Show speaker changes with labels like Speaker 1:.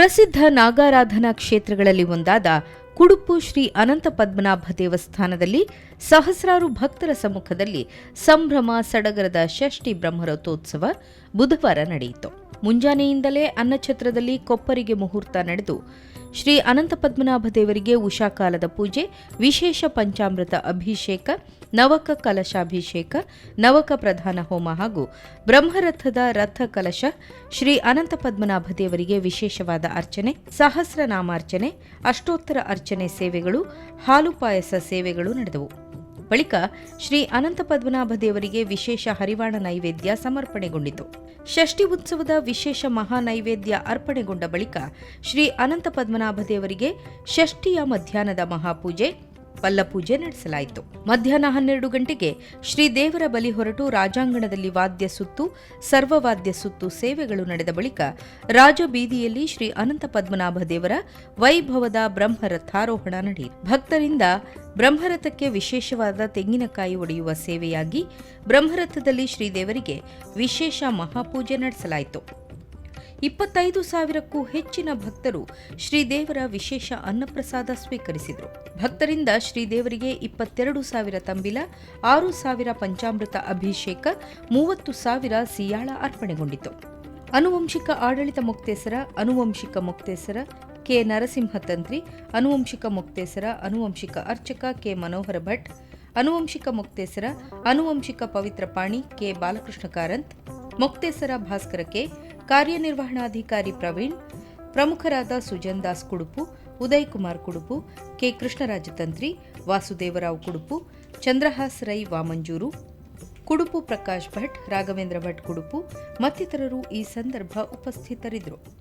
Speaker 1: ಪ್ರಸಿದ್ಧ ನಾಗಾರಾಧನಾ ಕ್ಷೇತ್ರಗಳಲ್ಲಿ ಒಂದಾದ ಕುಡುಪು ಶ್ರೀ ಅನಂತ ಪದ್ಮನಾಭ ದೇವಸ್ಥಾನದಲ್ಲಿ ಸಹಸ್ರಾರು ಭಕ್ತರ ಸಮ್ಮುಖದಲ್ಲಿ ಸಂಭ್ರಮ ಸಡಗರದ ಷಷ್ಠಿ ಬ್ರಹ್ಮರಥೋತ್ಸವ ಬುಧವಾರ ನಡೆಯಿತು. ಮುಂಜಾನೆಯಿಂದಲೇ ಅನ್ನಛತ್ರದಲ್ಲಿ ಕೊಪ್ಪರಿಗೆ ಮುಹೂರ್ತ ನಡೆದು, ಶ್ರೀ ಅನಂತ ಪದ್ಮನಾಭ ದೇವರಿಗೆ ಉಷಾಕಾಲದ ಪೂಜೆ, ವಿಶೇಷ ಪಂಚಾಮೃತ ಅಭಿಷೇಕ, ನವಕ ಕಲಶಾಭಿಷೇಕ, ನವಕ ಪ್ರಧಾನ ಹೋಮ ಹಾಗೂ ಬ್ರಹ್ಮರಥದ ರಥ ಕಲಶ ಶ್ರೀ ಅನಂತ ಪದ್ಮನಾಭ ದೇವರಿಗೆ ವಿಶೇಷವಾದ ಅರ್ಚನೆ, ಸಹಸ್ರನಾಮಾರ್ಚನೆ, ಅಷ್ಟೋತ್ತರ ಅರ್ಚನೆ ಸೇವೆಗಳು, ಹಾಲು ಪಾಯಸ ಸೇವೆಗಳು ನಡೆದವು. ಬಳಿಕ ಶ್ರೀ ಅನಂತ ಪದ್ಮನಾಭ ದೇವರಿಗೆ ವಿಶೇಷ ಹರಿವಾಣ ನೈವೇದ್ಯ ಸಮರ್ಪಣೆಗೊಂಡಿತು. ಷಷ್ಠಿ ಉತ್ಸವದ ವಿಶೇಷ ಮಹಾ ನೈವೇದ್ಯ ಅರ್ಪಣೆಗೊಂಡ ಬಳಿಕ ಶ್ರೀ ಅನಂತ ಪದ್ಮನಾಭ ದೇವರಿಗೆ ಷಷ್ಠಿಯ ಮಧ್ಯಾಹ್ನದ ಮಹಾಪೂಜೆ ಪಲ್ಲಪೂಜೆ ನಡೆಸಲಾಯಿತು. ಮಧ್ಯಾಹ್ನ ಹನ್ನೆರಡು ಗಂಟೆಗೆ ಶ್ರೀ ದೇವರ ಬಲಿ ಹೊರಟು ರಾಜಾಂಗಣದಲ್ಲಿ ವಾದ್ಯ ಸುತ್ತು, ಸರ್ವವಾದ್ಯ ಸುತ್ತು ಸೇವೆಗಳು ನಡೆದ ಬಳಿಕ ರಾಜಬೀದಿಯಲ್ಲಿ ಶ್ರೀ ಅನಂತ ಪದ್ಮನಾಭ ದೇವರ ವೈಭವದ ಬ್ರಹ್ಮರಥಾರೋಹಣ ನಡೆಯಿತು. ಭಕ್ತರಿಂದ ಬ್ರಹ್ಮರಥಕ್ಕೆ ವಿಶೇಷವಾದ ತೆಂಗಿನಕಾಯಿ ಒಡೆಯುವ ಸೇವೆಯಾಗಿ ಬ್ರಹ್ಮರಥದಲ್ಲಿ ಶ್ರೀದೇವರಿಗೆ ವಿಶೇಷ ಮಹಾಪೂಜೆ ನಡೆಸಲಾಯಿತು. ಇಪ್ಪತ್ತೈದು ಸಾವಿರಕ್ಕೂ ಹೆಚ್ಚಿನ ಭಕ್ತರು ಶ್ರೀದೇವರ ವಿಶೇಷ ಅನ್ನಪ್ರಸಾದ ಸ್ವೀಕರಿಸಿದರು. ಭಕ್ತರಿಂದ ಶ್ರೀದೇವರಿಗೆ ಇಪ್ಪತ್ತೆರಡು ಸಾವಿರ ತಂಬಿಲ, ಆರು ಸಾವಿರ ಪಂಚಾಮೃತ ಅಭಿಷೇಕ, ಮೂವತ್ತು ಸಾವಿರ ಸಿಯಾಳ ಅರ್ಪಣೆಗೊಂಡಿತು. ಅನುವಂಶಿಕ ಆಡಳಿತ ಮುಕ್ತೇಸರ, ಅನುವಂಶಿಕ ಮುಕ್ತೇಸರ ಕೆ ನರಸಿಂಹ ತಂತ್ರಿ, ಅನುವಂಶಿಕ ಮುಕ್ತೇಸರ, ಅನುವಂಶಿಕ ಅರ್ಚಕ ಕೆ ಮನೋಹರ ಭಟ್, ಅನುವಂಶಿಕ ಮುಕ್ತೇಸರ, ಅನುವಂಶಿಕ ಪವಿತ್ರ ಪಾಣಿ ಕೆ ಬಾಲಕೃಷ್ಣ ಕಾರಂತ್, ಮುಕ್ತೇಸರ ಭಾಸ್ಕರ ಕೆ ಕಾರ್ಯನಿರ್ವಹಣಾಧಿಕಾರಿ ಪ್ರವೀಣ್, ಪ್ರಮುಖರಾದ ಸುಜನ್ ದಾಸ್ ಕುಡುಪು ಉದಯ್ ಕುಮಾರ್ ಕುಡುಪು, ಕೆ ಕೃಷ್ಣರಾಜ ತಂತ್ರಿ, ವಾಸುದೇವರಾವ್ ಕುಡುಪು, ಚಂದ್ರಹಾಸ್ ರೈ ವಾಮಂಜೂರು, ಕುಡುಪು ಪ್ರಕಾಶ್ ಭಟ್, ರಾಘವೇಂದ್ರ ಭಟ್ ಕುಡುಪು, ಮತ್ತಿತರರು ಈ ಸಂದರ್ಭ ಉಪಸ್ಥಿತರಿದ್ದರು.